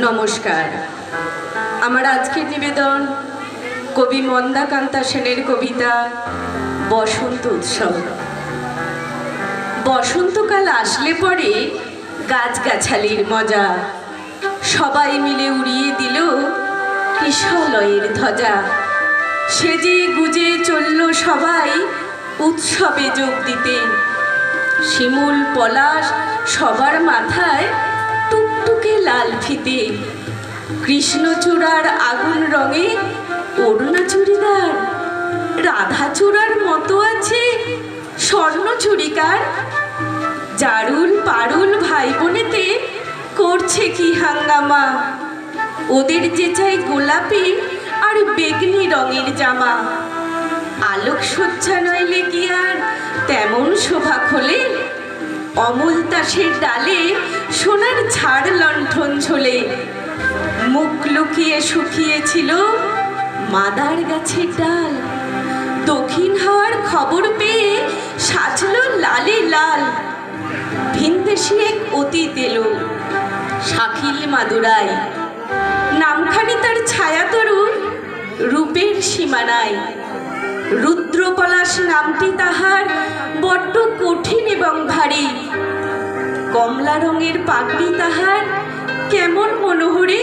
নমস্কার। আমার আজকের নিবেদন কবি মন্দাকান্তা সেনের কবিতা বসন্ত উৎসব। বসন্তকাল আসলে পরে গাছগাছালির মজা। সবাই মিলে উড়িয়ে দিল কিশলয়ের ধ্বজা। সেজে গুজে চলল সবাই উৎসবে যোগ দিতে। শিমুল পলাশ সবার মাথায় লাল ফিতে। কৃষ্ণচূড়ার আগুন রঙে অরুণা চুড়িদার। রাধাচূড়ার মতো আছে স্বর্ণ চুড়িকার। জারুল পারুল ভাই বোনেতে করছে কি হাঙ্গামা। ওদের যে চাই গোলাপি আর বেগনি রঙের জামা। আলোক সজ্জা নইলে কি আর তেমন শোভা খোলে। অমল তাসের ডালে ঝাড় লণ্ঠন ঝোলে মুখ লুকিয়ে শুকিয়েছিল মাদার গাছের ডাল। দক্ষিণ হাওয়ার খবর পেয়ে সাজলো লালে লাল। ভিনদেশি এক অতীত এলো, শাকিল মাদুরাই। নামখানি তার ছায়া তরুণ, রূপের সীমানায়। রুদ্রপলাশ নামটি তাহার বড্ড কঠিন এবং ভারী। কমলা রঙের পাগড়ি তাহার, কেমন মনোহরে?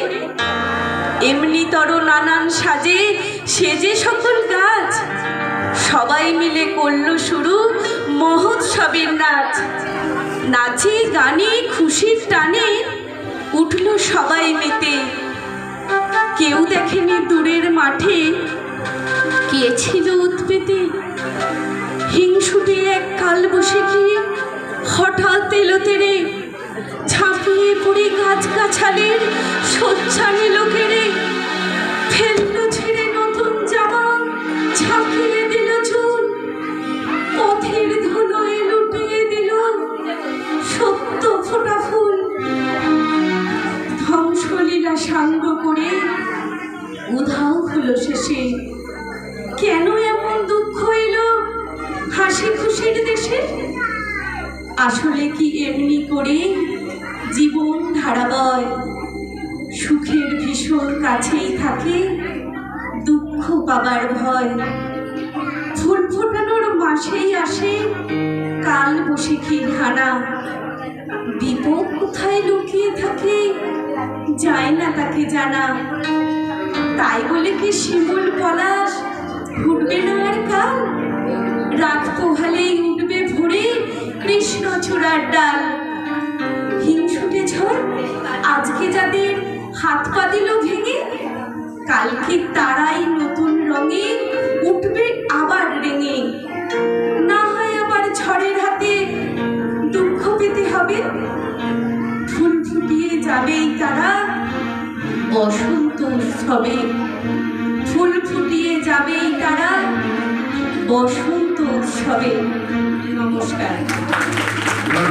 এমনিতর নানান সাজে সেজে সকল গাছ। সবাই মিলে করল শুরু মহোৎসবের নাচ। নাচে গানে খুশির টানে উঠল সবাই মেতে। কেউ দেখেনি দূরের মাঠে, কে ছিল উৎপেতে? হিংসুটে এক কাল বসে কি হঠাৎ এলো তেরে ঝাঁপিয়ে পড়ে গাছ গাছালের শয্যা নিল কেড়ে ফেলল ছেড়ে নতুন জামা, ঝাঁকিয়ে দিল চুল, পথের ধুলোয় লুটিয়ে দিল সত্য ফোটা ফুল। ধ্বংসলীলা করে উধাও হলো শেষে। কেন এমন দুঃখ এলো হাসি খুশির দেশে? আসলে কি এমনি করে ভীষণ কাছেই থাকে, দুঃখ পাবার ভয়। ফুল ফোটানোর মাসেই আসে, কাল বসে কি ঢানা বিপদ কোথায় লুকিয়ে থাকে, যায় না তাকে জানা। তাই বলে কি শিমুল পলাশ ফুটবে না আর কাল? রাত পোহালেই উঠবে ভরে কৃষ্ণ চূড়ার ডাল। হিংসুটে ঝড়, আজকে যাদের হাত পা দিল কালকে তারাই নতুন রঙে উঠবে আবার রেঙে। না হয় আবার ঝড়ের হাতে দুঃখ পেতে হবে। ফুল ফুটিয়ে যাবেই তারা বসন্ত উৎসবে ফুল ফুটিয়ে যাবেই তারা বসন্ত উৎসবে নমস্কার।